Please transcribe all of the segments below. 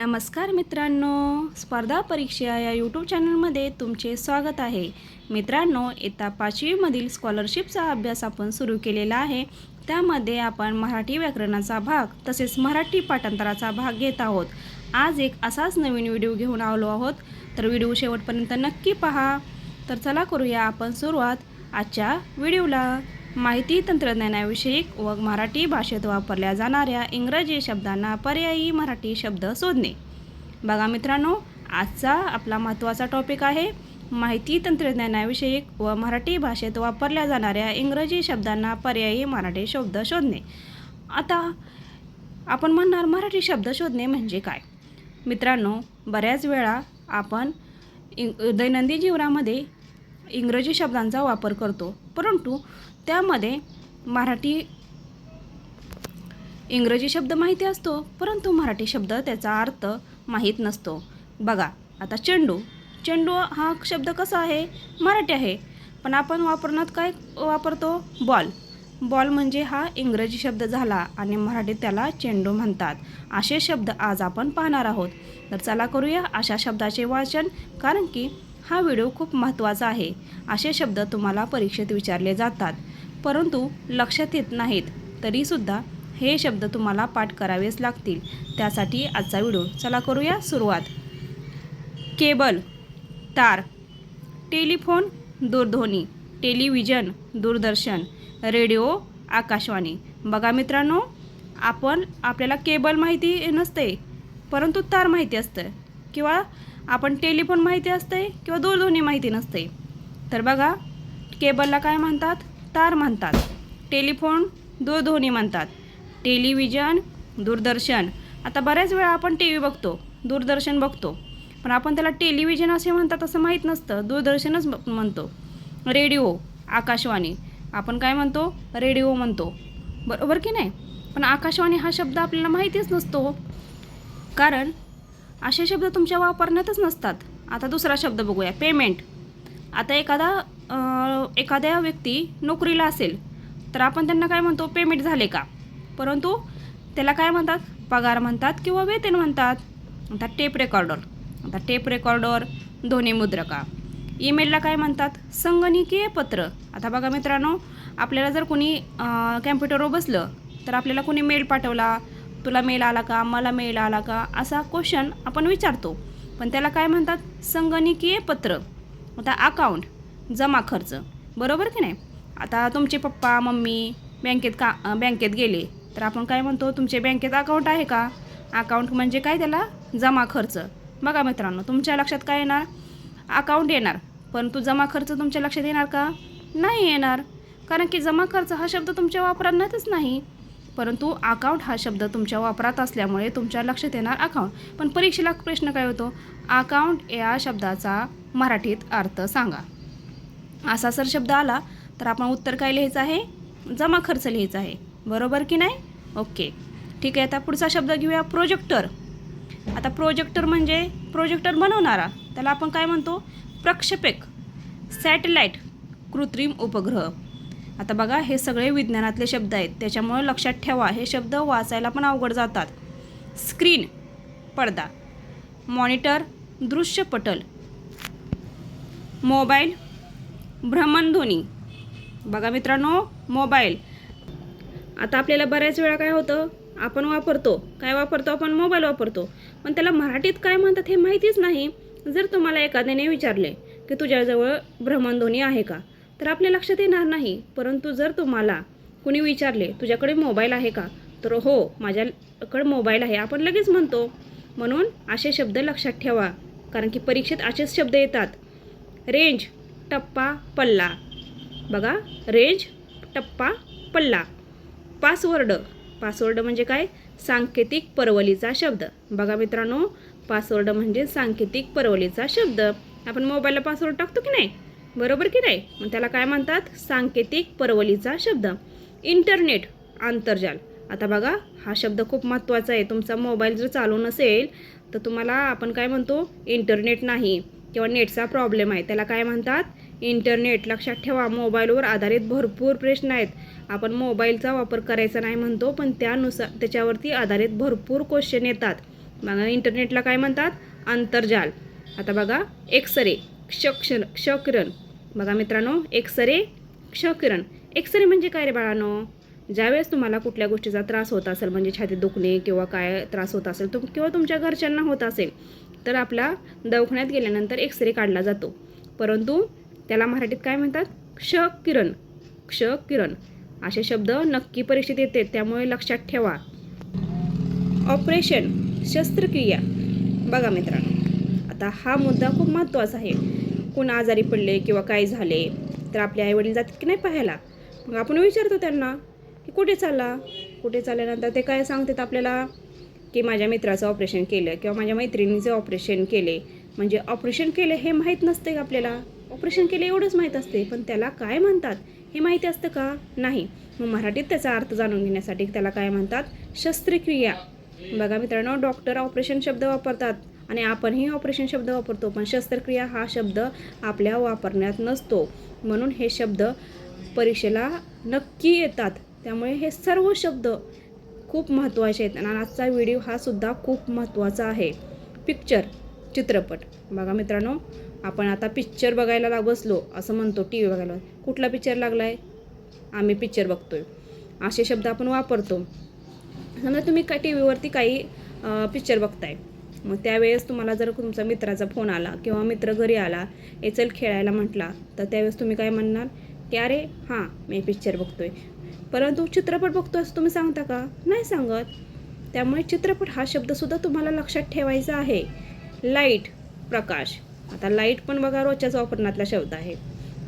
नमस्कार मित्रांनो स्पर्धा परीक्षा या यूट्यूब चॅनलमध्ये तुमचे स्वागत आहे. मित्रांनो येत्या पाचवीमधील स्कॉलरशिपचा अभ्यास आपण सुरू केलेला आहे. त्यामध्ये आपण मराठी व्याकरणाचा भाग तसेच मराठी पाठांतराचा भाग घेत आहोत. आज एक असाच नवीन व्हिडिओ घेऊन आलो आहोत. तर व्हिडिओ शेवटपर्यंत नक्की पहा. तर चला करूया आपण सुरुवात आजच्या व्हिडिओला. माहिती तंत्रज्ञानाविषयी व मराठी भाषेत वापरल्या जाणाऱ्या इंग्रजी शब्दांना पर्यायी मराठी शब्द शोधणे बघा मित्रांनो आजचा आपला महत्त्वाचा टॉपिक आहे माहिती तंत्रज्ञानाविषयी व मराठी भाषेत वापरल्या जाणाऱ्या इंग्रजी शब्दांना पर्यायी मराठी शब्द शोधणे. आता आपण म्हणणार मराठी शब्द शोधणे म्हणजे काय? मित्रांनो बऱ्याच वेळा आपण इंग दैनंदिन जीवनामध्ये इंग्रजी शब्दांचा वापर करतो. परंतु त्यामध्ये मराठी इंग्रजी शब्द माहिती असतो परंतु मराठी शब्द त्याचा अर्थ माहीत नसतो. बघा आता चेंडू. चेंडू हा शब्द कसा आहे? मराठी आहे. पण आपण वापरण्यात काय वापरतो? बॉल. बॉल म्हणजे हा इंग्रजी शब्द झाला आणि मराठीत त्याला चेंडू म्हणतात. असे शब्द आज आपण पाहणार आहोत. तर चला करूया अशा शब्दाचे वाचन कारण की हा व्हिडिओ खूप महत्त्वाचा आहे. असे शब्द तुम्हाला परीक्षेत विचारले जातात. परंतु लक्षात येत नाहीत. तरीसुद्धा हे शब्द तुम्हाला पाठ करावेच लागतील. त्यासाठी आजचा व्हिडिओ. चला करूया सुरुवात. केबल तार टेलिफोन दूरध्वनी टेलिव्हिजन दूरदर्शन रेडिओ आकाशवाणी. बघा मित्रांनो आपण आपल्याला केबल माहिती नसते परंतु तार माहिती असतं. किंवा आपण टेलिफोन माहिती असते किंवा दूरध्वनी माहिती नसते. तर बघा केबलला काय म्हणतात? तार म्हणतात. टेलिफोन दूरध्वनी म्हणतात. टेलिव्हिजन दूरदर्शन. आता बऱ्याच वेळा आपण टी व्ही बघतो दूरदर्शन बघतो. पण आपण त्याला टेलिव्हिजन असे म्हणतात असं माहीत नसतं दूरदर्शनच म्हणतो. रेडिओ आकाशवाणी. आपण काय म्हणतो? रेडिओ म्हणतो. बरोबर की नाही? पण आकाशवाणी हा शब्द आपल्याला माहितीच नसतो हो. कारण असे शब्द तुमच्या वापरण्यातच नसतात. आता दुसरा शब्द बघूया. पेमेंट. आता एखादा एखाद्या व्यक्ती नोकरीला असेल तर आपण त्यांना काय म्हणतो पेमेंट झाले का? परंतु त्याला काय म्हणतात? पगार म्हणतात किंवा वेतन म्हणतात. आता टेप रेकॉर्डर आता टेप रेकॉर्डर ध्वनी मुद्रका. ईमेलला काय म्हणतात? संगणकीय पत्र. आता बघा मित्रांनो आपल्याला जर कोणी कॅम्प्युटरवर बसलं तर आपल्याला कोणी मेल पाठवला तुला मेल आला का? मला मेल आला का? असा क्वेश्चन आपण विचारतो. पण त्याला काय म्हणतात? संगणकीय पत्र. आता अकाउंट जमा खर्च. बरोबर की नाही? आता तुमचे पप्पा मम्मी बँकेत का बँकेत गेले. तर आपण काय म्हणतो तुमचे बँकेत अकाउंट आहे का? अकाउंट म्हणजे काय त्याला? जमा खर्च. बघा मित्रांनो तुमच्या लक्षात काय येणार? अकाउंट येणार. परंतु जमा खर्च तुमच्या लक्षात येणार का? नाही येणार. कारण की जमा खर्च हा शब्द तुमच्या वापरातच नाही. परंतु अकाउंट हा शब्द तुमच्या वापरात असल्यामुळे तुमच्या लक्षात येणार अकाउंट पण परीक्षेला प्रश्न काय होतो? अकाउंट या शब्दाचा मराठीत अर्थ सांगा. असा सर शब्द आला तर आपण उत्तर काय लिहायचं आहे? जमा खर्च लिहायचा आहे. बरोबर की नाही? ओके. ठीक आहे आता पुढचा शब्द घेऊया प्रोजेक्टर. आता प्रोजेक्टर म्हणजे प्रोजेक्टर बनवणारा. त्याला आपण काय म्हणतो? प्रक्षेपक. सॅटेलाईट कृत्रिम उपग्रह. आता बघा हे सगळे विज्ञानातले शब्द आहेत. त्याच्यामुळे लक्षात ठेवा हे शब्द वाचायला पण अवघड जातात. स्क्रीन पडदा. मॉनिटर दृश्यपटल. मोबाईल भ्रमणध्वनी बघा मित्रांनो मोबाईल. आता आपल्याला बऱ्याच वेळा काय होतं आपण वापरतो काय वापरतो आपण मोबाईल वापरतो पण त्याला मराठीत काय म्हणतात हे माहितीच नाही. जर तुम्हाला एखाद्याने विचारले की तुझ्याजवळ भ्रमणध्वनी आहे का तर आपल्या लक्षात येणार नाही. परंतु जर तुम्हाला कुणी विचारले तुझ्याकडे मोबाईल आहे का? तर हो माझ्याकडे मोबाईल आहे. आपण लगेच म्हणतो. म्हणून असे शब्द लक्षात ठेवा कारण की परीक्षेत असेच शब्द येतात. रेंज टप्पा पल्ला. बघा रेंज टप्पा पल्ला. पासवर्ड. पासवर्ड म्हणजे काय? सांकेतिक परवलीचा शब्द. बघा मित्रांनो पासवर्ड म्हणजे सांकेतिक परवलीचा शब्द. आपण मोबाईलला पासवर्ड टाकतो की नाही? बरोबर की नाही? मग त्याला काय म्हणतात? सांकेतिक परवलीचा शब्द. इंटरनेट आंतरजाल. आता बघा हा शब्द खूप महत्त्वाचा आहे. तुमचा मोबाईल जर चालू नसेल तर तुम्हाला आपण काय म्हणतो? इंटरनेट नाही किंवा नेटचा प्रॉब्लेम आहे. त्याला काय म्हणतात? इंटरनेट लक्षात ठेवा मोबाईलवर आधारित भरपूर प्रश्न आहेत. आपण मोबाईलचा वापर करायचा नाही म्हणतो पण त्यानुसार त्याच्यावरती आधारित भरपूर क्वेश्चन येतात. बघा इंटरनेटला काय म्हणतात? आंतरजाल आता बघा एक्सरे क्षक्षर क्षकिरण. बघा मित्रांनो एक्सरे क्षकिरण. एक्सरे म्हणजे काय रे बाळानो? ज्यावेळेस तुम्हाला कुठल्या गोष्टीचा त्रास होत असेल म्हणजे छाती दुखणे किंवा काय त्रास होत असेल तुम किंवा तुमच्या घरच्यांना होत असेल तर आपला दवाखान्यात गेल्यानंतर एक्सरे काढला जातो. परंतु त्याला मराठीत काय म्हणतात? क्ष किरण क्ष किरण असे शब्द नक्की परीक्षेत येते त्यामुळे लक्षात ठेवा. ऑपरेशन शस्त्रक्रिया. बघा मित्रांनो आता हा मुद्दा खूप महत्त्वाचा आहे. कोण आजारी पडले किंवा काय झाले तर आपले आईवडील जातात की नाही पाहायला? मग आपण विचारतो त्यांना की कुठे चालला? कुठे चालल्यानंतर ते काय सांगतात आपल्याला? की माझ्या मित्राचं ऑपरेशन केलं किंवा माझ्या मैत्रिणीचं ऑपरेशन केले. म्हणजे ऑपरेशन केले हे माहीत नसते का आपल्याला? ऑपरेशन केले एवढंच माहीत असते पण त्याला काय म्हणतात हे माहिती असतं का? नाही. मग मराठीत त्याचा अर्थ जाणून घेण्यासाठी त्याला काय म्हणतात? शस्त्रक्रिया. बघा मित्रांनो डॉक्टर ऑपरेशन शब्द वापरतात आणि आपणही ऑपरेशन शब्द वापरतो पण शस्त्रक्रिया हा शब्द आपल्या वापरण्यात नसतो. म्हणून हे शब्द परीक्षेला नक्की येतात. त्यामुळे हे सर्व शब्द खूप महत्त्वाचे आहेत आणि आजचा व्हिडिओ हा सुद्धा खूप महत्त्वाचा आहे. पिक्चर चित्रपट. बघा मित्रांनो आपण आता पिक्चर बघायला बसलो असं म्हणतो टी व्ही बघायला. कुठला पिक्चर लागला आहे आम्ही पिक्चर बघतोय. असे शब्द आपण वापरतो. समजा तुम्ही काय टी व्हीवरती काही पिक्चर बघताय. मग त्यावेळेस तुम्हाला जर तुमचा मित्राचा फोन आला किंवा मित्र घरी आला ए चल खेळायला म्हटला तर त्यावेळेस तुम्ही काय म्हणणार? की अरे हां मी पिक्चर बघतोय. परंतु चित्रपट बघतो असं तुम्ही सांगता का? नाही सांगत. त्यामुळे चित्रपट हा शब्दसुद्धा तुम्हाला लक्षात ठेवायचा आहे. लाइट प्रकाश. आता लाइट पण बघा रोजच्याच वापरण्यातला शब्द आहे.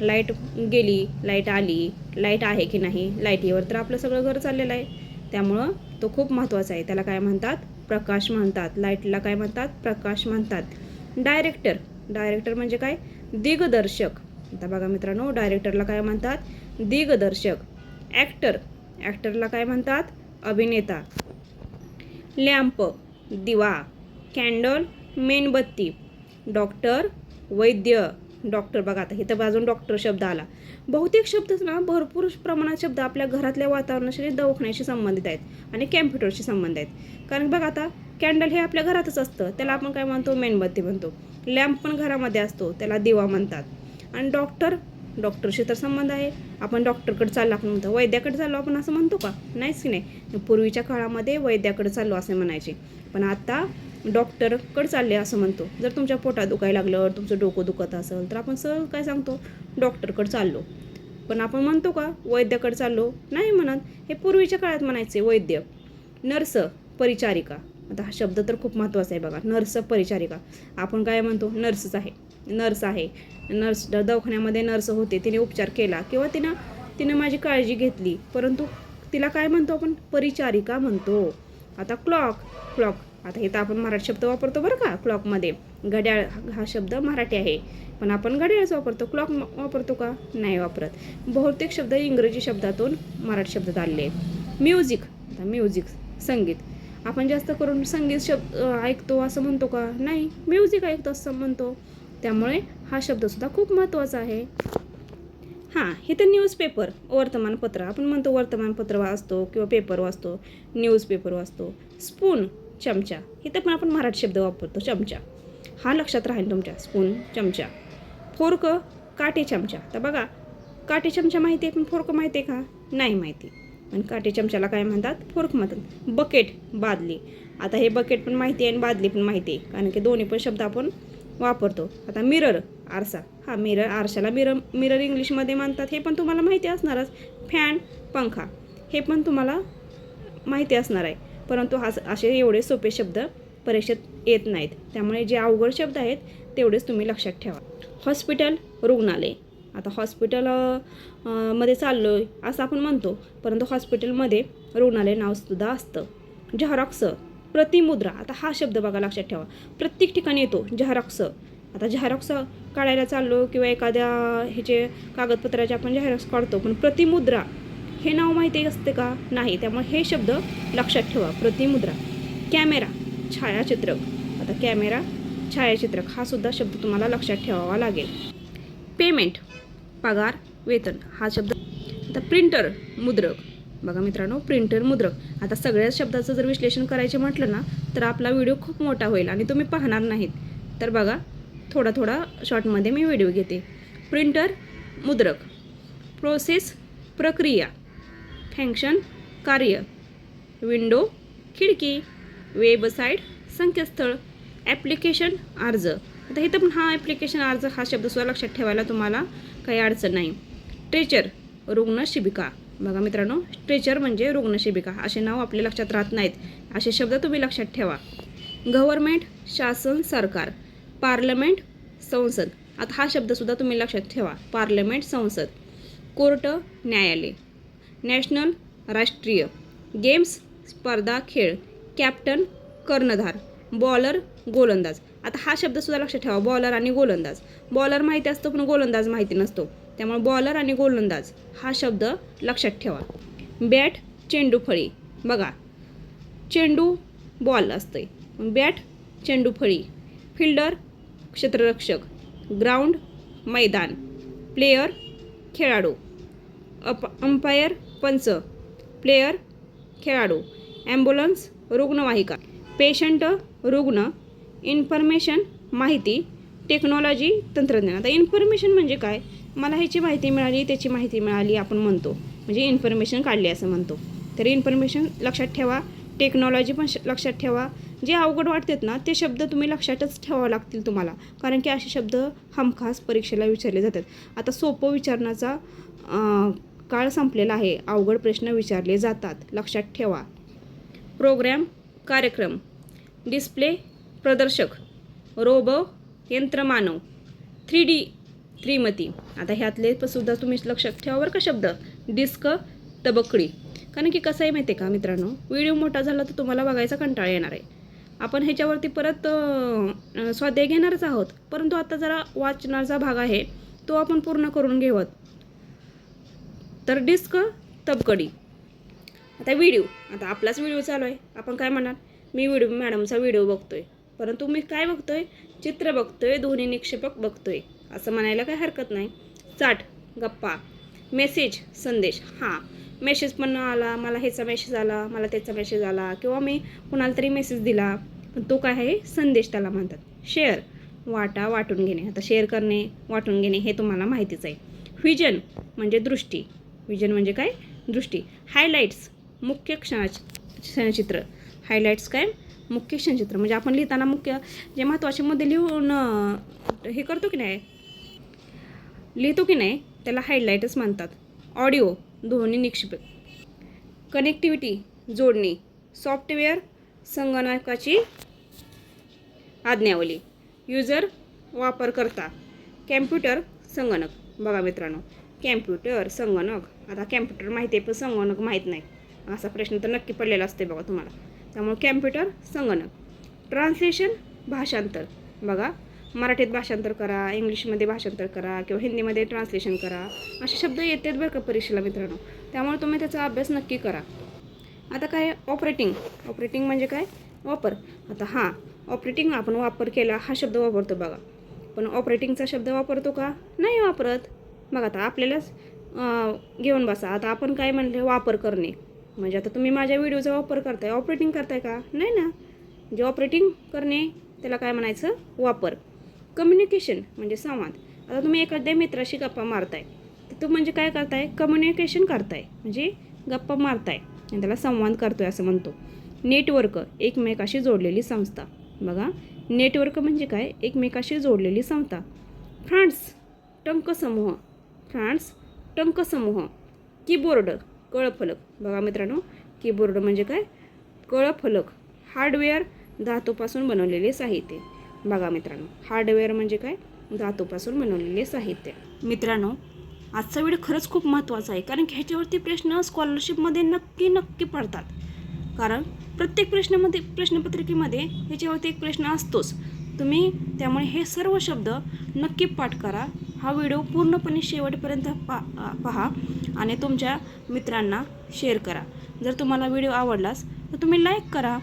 लाइट गेली लाइट आली लाइट आहे की नाही लाईटीवर तर आपलं सगळं घर चाललेलं आहे. त्यामुळं तो खूप महत्त्वाचा आहे. त्याला काय म्हणतात? प्रकाश म्हणतात. लाईटला काय म्हणतात? प्रकाश म्हणतात. डायरेक्टर डायरेक्टर म्हणजे काय? दिग्दर्शक. आता बघा मित्रांनो डायरेक्टरला काय म्हणतात? दिग्दर्शक. ॲक्टर ॲक्टरला काय म्हणतात? अभिनेता. लॅम्प दिवा. कॅन्डल मेणबत्ती. डॉक्टर वैद्य डॉक्टर. बघा आता इथं बाजून डॉक्टर शब्द आला. बहुतेक शब्द ना भरपूर प्रमाणात शब्द आपल्या घरातल्या वातावरणाशी दवाखान्याशी संबंधित आहेत आणि कॅम्प्युटरशी संबंध आहेत. कारण बघा आता कॅन्डल हे आपल्या घरातच असतं. त्याला आपण काय म्हणतो? मेणबत्ती म्हणतो. लॅम्प पण घरामध्ये असतो. त्याला दिवा म्हणतात. आणि डॉक्टर डॉक्टरशी तर संबंध आहे. आपण डॉक्टरकडे चाललो आपण म्हणतो वैद्याकडे चाललो आपण असं म्हणतो का? नाहीच की नाही. पूर्वीच्या काळामध्ये वैद्याकडे चाललो असे म्हणायचे. पण आता डॉक्टरकडे चालले असं म्हणतो. जर तुमच्या पोटात दुखायला लागलं तुमचं डोकं दुखत असेल तर आपण सहज काय सांगतो? डॉक्टरकडे चाललो. पण आपण म्हणतो का वैद्याकडे चाललो? नाही म्हणत. हे पूर्वीच्या काळात म्हणायचे वैद्य नर्स परिचारिका. आता हा शब्द तर खूप महत्त्वाचा आहे बघा. नर्स परिचारिका. आपण काय म्हणतो? नर्सच आहे. नर्स आहे. नर्स दवाखान्यामध्ये नर्स होते. तिने उपचार केला किंवा तिनं तिनं माझी काळजी घेतली. परंतु तिला काय म्हणतो आपण? परिचारिका म्हणतो. आता क्लॉक क्लॉक. आता इथं आपण मराठी शब्द वापरतो बरं का क्लॉकमध्ये घड्याळ हा शब्द मराठी आहे. पण आपण घड्याळच वापरतो क्लॉक वापरतो का? नाही वापरत. बहुतेक शब्द इंग्रजी शब्दातून मराठी शब्दात आलेले आहेत. म्युझिक आता म्युझिक संगीत. आपण जास्त करून संगीत शब्द ऐकतो असं म्हणतो का? नाही म्युझिक ऐकतो असं म्हणतो. त्यामुळे हा शब्दसुद्धा खूप महत्त्वाचा आहे. हां हे तर न्यूजपेपर वर्तमानपत्र. आपण म्हणतो वर्तमानपत्र वाचतो किंवा पेपर वाचतो न्यूजपेपर वाचतो. स्पून चमचा. इथं पण आपण मराठी शब्द वापरतो चमचा. हा लक्षात राहील तुमच्या. स्पून चमचा. फोर्क काटे चमचा. तर बघा काटे चमचा माहिती आहे पण फोर्क माहिती आहे का? नाही माहिती. आणि काटे चमच्याला काय म्हणतात? फोर्क म्हणतात बकेट बादली. आता हे बकेट पण माहिती आहे आणि बादली पण माहिती आहे. कारण की दोन्ही पण शब्द आपण वापरतो. आता मिरर आरसा. हा मिरर आरशाला मिरर मिरर इंग्लिशमध्ये म्हणतात हे पण तुम्हाला माहिती असणारच. फॅन पंखा. हे पण तुम्हाला माहिती असणार आहे. परंतु हा असे एवढे सोपे शब्द परीक्षेत येत नाहीत. त्यामुळे जे अवघड शब्द आहेत तेवढेच तुम्ही लक्षात ठेवा. हॉस्पिटल रुग्णालय. आता हॉस्पिटलमध्ये चाललो आहे असं आपण म्हणतो परंतु हॉस्पिटलमध्ये रुग्णालय नावसुद्धा असतं. झेरॉक्स प्रतिमुद्रा. आता हा शब्द बघा लक्षात ठेवा. प्रत्येक ठिकाणी येतो झेरॉक्स. आता झेरॉक्स काढायला चाललो किंवा एखाद्या ह्याचे कागदपत्राचे आपण झेरॉक्स काढतो पण प्रतिमुद्रा हे नाव माहिती असते का? नाही. त्यामुळे हे शब्द लक्षात ठेवा. प्रतिमुद्रा. कॅमेरा. छायाचित्रक. आता कॅमेरा छायाचित्रक हा सुद्धा शब्द तुम्हाला लक्षात ठेवावा लागेल. पेमेंट. पगार वेतन. हा शब्द. आता प्रिंटर मुद्रक. बघा मित्रांनो प्रिंटर मुद्रक. आता सगळ्याच शब्दाचं जर विश्लेषण करायचे म्हटलं ना तर आपला व्हिडिओ खूप मोठा होईल आणि तुम्ही पाहणार नाहीत. तर बघा थोडा थोडा शॉर्टमध्ये मी व्हिडिओ घेते. प्रिंटर मुद्रक. प्रोसेस प्रक्रिया. फँक्शन कार्य. विंडो खिडकी वेबसाईट संकेतस्थळ ॲप्लिकेशन अर्ज. आता इथं पण हा ॲप्लिकेशन अर्ज हा शब्दसुद्धा लक्षात ठेवायला तुम्हाला काही अडचण नाही. ट्रेचर रुग्णशिबिका. बघा मित्रांनो ट्रेचर म्हणजे रुग्णशिबिका. असे नाव आपल्या लक्षात राहत नाहीत. असे शब्द तुम्ही लक्षात ठेवा. गव्हर्मेंट शासन सरकार. पार्लमेंट संसद. आता हा शब्दसुद्धा तुम्ही लक्षात ठेवा. पार्लमेंट संसद. कोर्ट न्यायालय. नॅशनल राष्ट्रीय गेम्स स्पर्धा खेळ. कॅप्टन कर्णधार बॉलर गोलंदाज. आता हा शब्दसुद्धा लक्षात ठेवा. बॉलर आणि गोलंदाज. बॉलर माहिती असतो पण गोलंदाज माहिती नसतो. त्यामुळे बॉलर आणि गोलंदाज हा शब्द लक्षात ठेवा. बॅट चेंडू फळी. बघा चेंडू बॉल असते बॅट चेंडू फळी. फिल्डर क्षेत्ररक्षक. ग्राउंड मैदान. प्लेयर खेळाडू. अप अंपायर पंच प्लेयर खेळाडू ॲम्ब्युलन्स रुग्णवाहिका पेशंट रुग्ण इन्फॉर्मेशन माहिती टेक्नॉलॉजी तंत्रज्ञान. आता इन्फॉर्मेशन म्हणजे काय? मला ह्याची माहिती मिळाली त्याची माहिती मिळाली आपण म्हणतो. म्हणजे इन्फॉर्मेशन काढली असं म्हणतो. तर इन्फॉर्मेशन लक्षात ठेवा टेक्नॉलॉजी पण श लक्षात ठेवा. जे अवघड वाटतात ना ते शब्द तुम्ही लक्षातच ठेवावे लागतील तुम्हाला. कारण की असे शब्द हमखास परीक्षेला विचारले जातात. आता सोपं विचारण्याचा काळ संपलेला आहे. अवघड प्रश्न विचारले जातात. लक्षात ठेवा. प्रोग्रॅम कार्यक्रम. डिस्प्ले प्रदर्शक. रोबो यंत्रमानव. थ्री डी त्रिमती. आता ह्यातले सुद्धा तुम्ही लक्षात ठेवा बरं का शब्द. डिस्क तबकडी. कारण की कसं आहे माहिती आहे का मित्रांनो? व्हिडिओ मोठा झाला तर तुम्हाला बघायचा कंटाळा येणार आहे. आपण ह्याच्यावरती परत स्वाध्याय घेणारच आहोत. परंतु आता जरा वाचनाचा भाग आहे. तो आपण पूर्ण करून घेऊत तर डिस्क तबकडी आता व्हिडिओ आता आपलाच व्हिडिओ चालू आहे. आपण काय म्हणाल? मी व्हिडिओ मॅडमचा व्हिडिओ बघतोय. परंतु मी काय बघतोय? चित्र बघतोय ध्वनी निक्षेपक बघतोय. असं म्हणायला काय हरकत नाही. चाट गप्पा मेसेज संदेश. हां मेसेज पण आला मला ह्याचा मेसेज आला मला त्याचा मेसेज आला किंवा मी कुणाला तरी मेसेज दिला पण तो काय आहे? संदेश त्याला म्हणतात. शेअर वाटा वाटून घेणे. आता शेअर करणे वाटून घेणे हे तुम्हाला माहितीच आहे. व्हिजन म्हणजे दृष्टी. विजन म्हणजे काय? दृष्टी. हायलाईट्स मुख्य क्षणा क्षणचित्र. हायलाईट्स काय? मुख्य क्षणचित्र. म्हणजे आपण लिहिताना मुख्य जे महत्त्वाचे मुद्दे लिहून हे करतो की नाही? लिहितो की नाही त्याला हायलाईटच म्हणतात. ऑडिओ ध्वनी निक्षेप कनेक्टिव्हिटी जोडणी. सॉफ्टवेअर संगणकाची आज्ञावली. युजर वापरकर्ता. कॅम्प्युटर संगणक. बघा मित्रांनो. कॅम्प्युटर संगणक. आता कॅम्प्युटर माहिती आहे पण संगणक माहीत नाही. असा प्रश्न तर नक्की पडलेला असते बघा तुम्हाला. त्यामुळे कॅम्प्युटर संगणक. ट्रान्सलेशन भाषांतर. बघा मराठीत भाषांतर करा इंग्लिशमध्ये भाषांतर करा किंवा हिंदीमध्ये ट्रान्सलेशन करा. असे शब्द येतात बरं का परीक्षेला मित्रांनो. त्यामुळे तुम्ही त्याचा अभ्यास नक्की करा. आता काय ऑपरेटिंग ऑपरेटिंग म्हणजे काय? वापर. आता हां ऑपरेटिंग आपण वापर केला हा शब्द वापरतो बघा. पण ऑपरेटिंगचा शब्द वापरतो का? नाही वापरत. बघा आता आपल्यालाच घेऊन बसा. आता आपण काय म्हणले वापर करणे. म्हणजे आता तुम्ही माझ्या व्हिडिओचा वापर करताय ऑपरेटिंग करताय का? नाही ना. जे ऑपरेटिंग करणे त्याला काय म्हणायचं? वापर. कम्युनिकेशन म्हणजे संवाद. आता तुम्ही एखाद्या मित्राशी गप्पा मारताय तर तो म्हणजे काय करताय? कम्युनिकेशन करताय. म्हणजे गप्पा मारताय. आणि त्याला संवाद करतोय असं म्हणतो. नेटवर्क एकमेकाशी जोडलेली संस्था. बघा. नेटवर्क म्हणजे काय? एकमेकाशी जोडलेली संस्था. फ्रान्स टंक समूह फ्रान्स टंकसमूह कीबोर्ड कळफलक. बघा मित्रांनो कीबोर्ड म्हणजे काय? कळफलक हार्डवेअर धातूपासून बनवलेले साहित्य. बघा मित्रांनो हार्डवेअर म्हणजे काय? धातूपासून बनवलेले साहित्य. मित्रांनो आजचा व्हिडिओ खरंच खूप महत्त्वाचा आहे कारण की ह्याच्यावरती प्रश्न स्कॉलरशिपमध्ये नक्की नक्की पडतात. कारण प्रत्येक प्रश्नामध्ये प्रश्नपत्रिकेमध्ये ह्याच्यावरती एक प्रश्न असतोच. तुम्ही त्यामुळे हे सर्व शब्द नक्की पाठ करा. हा व्हिडिओ पूर्णपणे शेवटपर्यंत पा पहा आणि तुमच्या मित्रांना शेअर करा. जर तुम्हाला व्हिडिओ आवडलास तर तुम्ही लाईक करा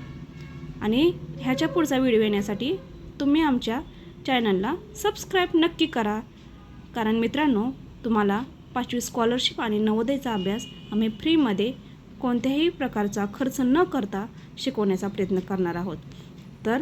आणि ह्याच्या पुढचा व्हिडिओ येण्यासाठी तुम्ही आमच्या चॅनलला सबस्क्राईब नक्की करा. कारण मित्रांनो तुम्हाला पाचवी स्कॉलरशिप आणि नवोदयचा अभ्यास आम्ही फ्रीमध्ये कोणत्याही प्रकारचा खर्च न करता शिकवण्याचा प्रयत्न करणार आहोत. तर